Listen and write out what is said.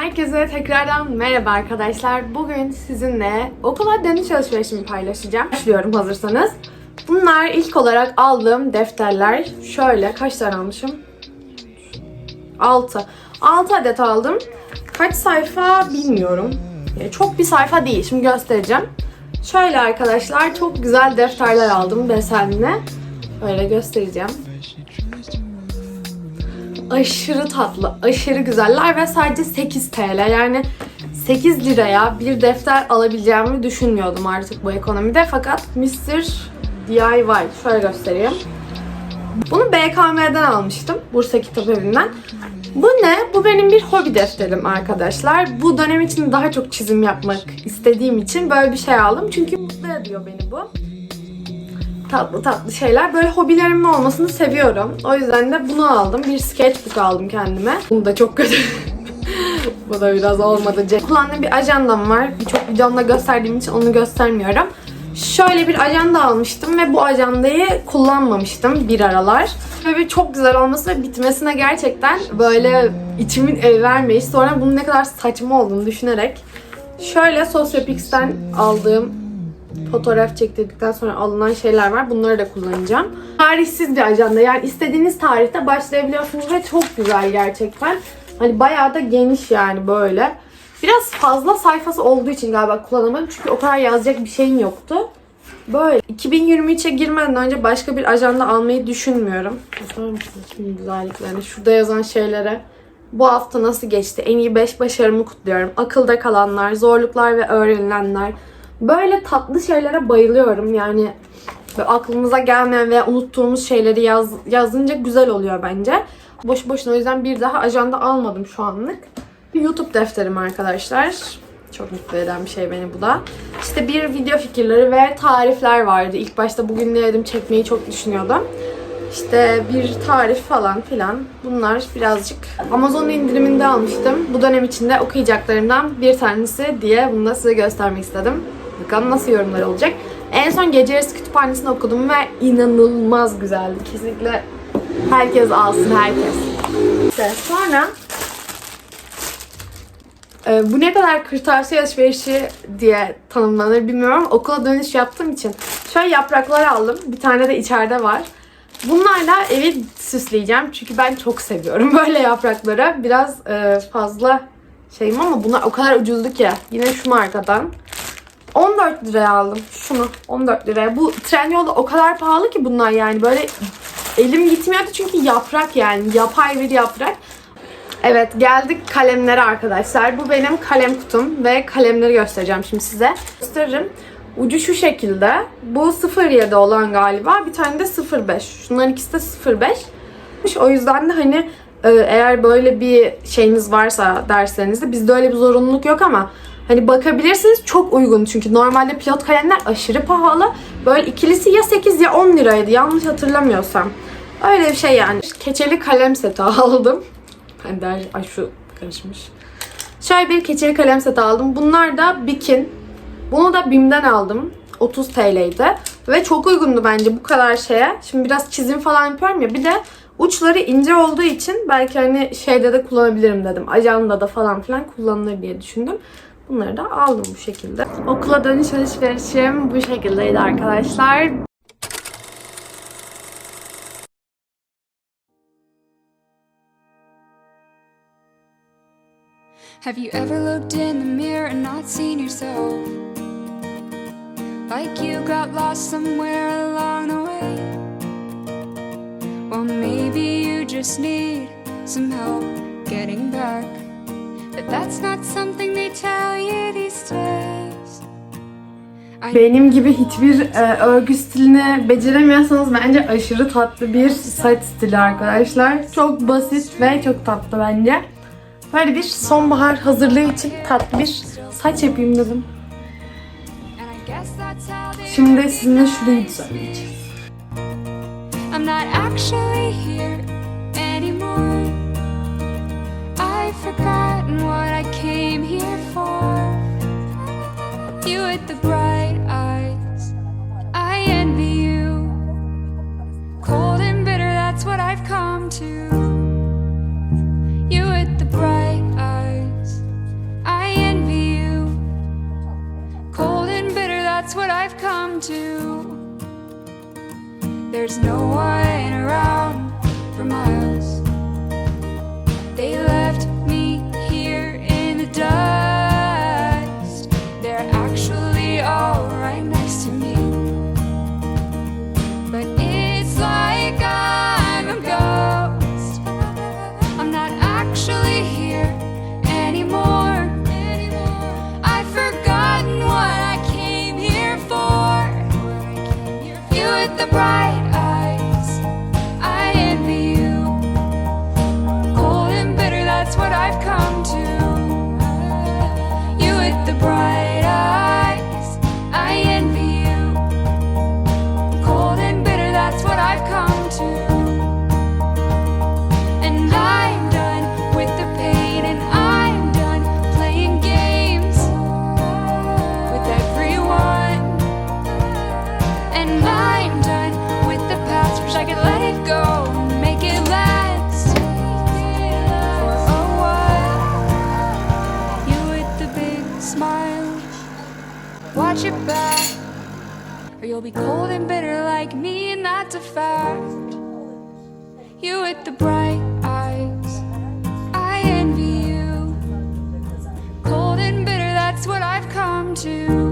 Herkese tekrardan merhaba arkadaşlar. Bugün sizinle okula dönüş alışverişimi paylaşacağım. Başlıyorum hazırsanız. Bunlar ilk olarak aldığım defterler. Şöyle kaç tane almışım? 6. 6 adet aldım. Kaç sayfa bilmiyorum. Yani çok bir sayfa değil. Şimdi göstereceğim. Şöyle arkadaşlar çok güzel defterler aldım desenli. Böyle göstereceğim aşırı tatlı, aşırı güzeller ve sadece 8 TL. Yani 8 liraya bir defter alabileceğimi düşünmüyordum artık bu ekonomide. Fakat Mr. DIY, şöyle göstereyim. Bunu BKM'den almıştım, Bursa Kitap Evi'nden. Bu ne? Bu benim bir hobi defterim arkadaşlar. Bu dönem için daha çok çizim yapmak istediğim için böyle bir şey aldım. Çünkü mutlu ediyor beni bu tatlı tatlı şeyler. Böyle hobilerimin olmasını seviyorum. O yüzden de bunu aldım. Bir sketchbook aldım kendime. Bunu da çok kötü. Bu da biraz olmadı. Kullandığım bir ajandam var. Birçok videomda gösterdiğim için onu göstermiyorum. Şöyle bir ajanda almıştım ve bu ajandayı kullanmamıştım bir aralar. Bir çok güzel olması ve bitmesine gerçekten böyle içimin el vermeyiş. Sonra bunun ne kadar saçma olduğunu düşünerek şöyle Sosyopix'ten aldığım fotoğraf çektirdikten sonra alınan şeyler var. Bunları da kullanacağım. Tarihsiz bir ajanda. Yani istediğiniz tarihte başlayabiliyorsunuz ve çok güzel gerçekten. Hani bayağı da geniş yani böyle. Biraz fazla sayfası olduğu için galiba kullanamadım. Çünkü o kadar yazacak bir şeyim yoktu. Böyle. 2023'e girmeden önce başka bir ajanda almayı düşünmüyorum. Bakar mısınız şimdi güzelliklerine? Şurada yazan şeylere. Bu hafta nasıl geçti? En iyi 5 başarımı kutluyorum. Akılda kalanlar, zorluklar ve öğrenilenler. Böyle tatlı şeylere bayılıyorum. Yani aklımıza gelmeyen veya unuttuğumuz şeyleri yaz, yazınca güzel oluyor bence. Boş boşuna o yüzden bir daha ajanda almadım şu anlık. Bir YouTube defterim arkadaşlar. Çok mutlu eden bir şey beni bu da. İşte bir video fikirleri ve tarifler vardı. İlk başta bugün ne yedim çekmeyi çok düşünüyordum. İşte bir tarif falan filan. Bunlar birazcık Amazon indiriminde almıştım. Bu dönem içinde okuyacaklarımdan bir tanesi diye bunu da size göstermek istedim. Bakalım nasıl yorumlar olacak. En son Gece Yarısı Kütüphanesi'ni okudum ve inanılmaz güzeldi. Kesinlikle herkes alsın, herkes. İşte sonra e, bu ne kadar kırtasiye alışverişi diye tanımlanır bilmiyorum. Okula dönüş yaptığım için şöyle yapraklar aldım. Bir tane de içeride var. Bunlarla evi süsleyeceğim. Çünkü ben çok seviyorum böyle yaprakları. Biraz e, fazla şeyim ama bunlar o kadar ucuzdu ki. Yine şu markadan. 14 liraya aldım şunu 14 liraya. Bu Trendyol'da o kadar pahalı ki bunlar yani böyle elim gitmiyordu çünkü yaprak yani yapay bir yaprak. Evet geldik kalemlere arkadaşlar. Bu benim kalem kutum ve kalemleri göstereceğim şimdi size. Gösteririm. Ucu şu şekilde. Bu 07 olan galiba. Bir tane de 05. Şunların ikisi de 05. O yüzden de hani e, eğer böyle bir şeyiniz varsa derslerinizde bizde öyle bir zorunluluk yok ama Hani bakabilirsiniz çok uygun çünkü normalde pilot kalemler aşırı pahalı. Böyle ikilisi ya 8 ya 10 liraydı yanlış hatırlamıyorsam. Öyle bir şey yani. Keçeli kalem seti aldım. Hani der, ay şu karışmış. Şöyle bir keçeli kalem seti aldım. Bunlar da Bikin. Bunu da BİM'den aldım. 30 TL'ydi. Ve çok uygundu bence bu kadar şeye. Şimdi biraz çizim falan yapıyorum ya. Bir de uçları ince olduğu için belki hani şeyde de kullanabilirim dedim. Ajanda da falan filan kullanılır diye düşündüm. Bunları da aldım bu şekilde. Okula dönüş alışverişim bu şekildeydi arkadaşlar. Have you ever looked in the mirror and not seen yourself? Like you got lost somewhere along the way? Well, maybe you just need some help getting back. But that's not something they tell you these days. Benim gibi hiçbir e, örgü stilini beceremiyorsanız bence aşırı tatlı bir saç stili arkadaşlar. Çok basit ve çok tatlı bence. Böyle bir sonbahar hazırlığı için tatlı bir saç yapayım dedim. Şimdi sizinle şurayı düzenleyeceğim. I'm not actually here anymore. I've forgotten what I came here for. You with the bright eyes, I envy you. Cold and bitter, that's what I've come to. You with the bright eyes, I envy you. Cold and bitter, that's what I've come to. There's no one around for my you'll be cold and bitter like me, and that's a fact. You with the bright eyes, I envy you. Cold and bitter, that's what I've come to.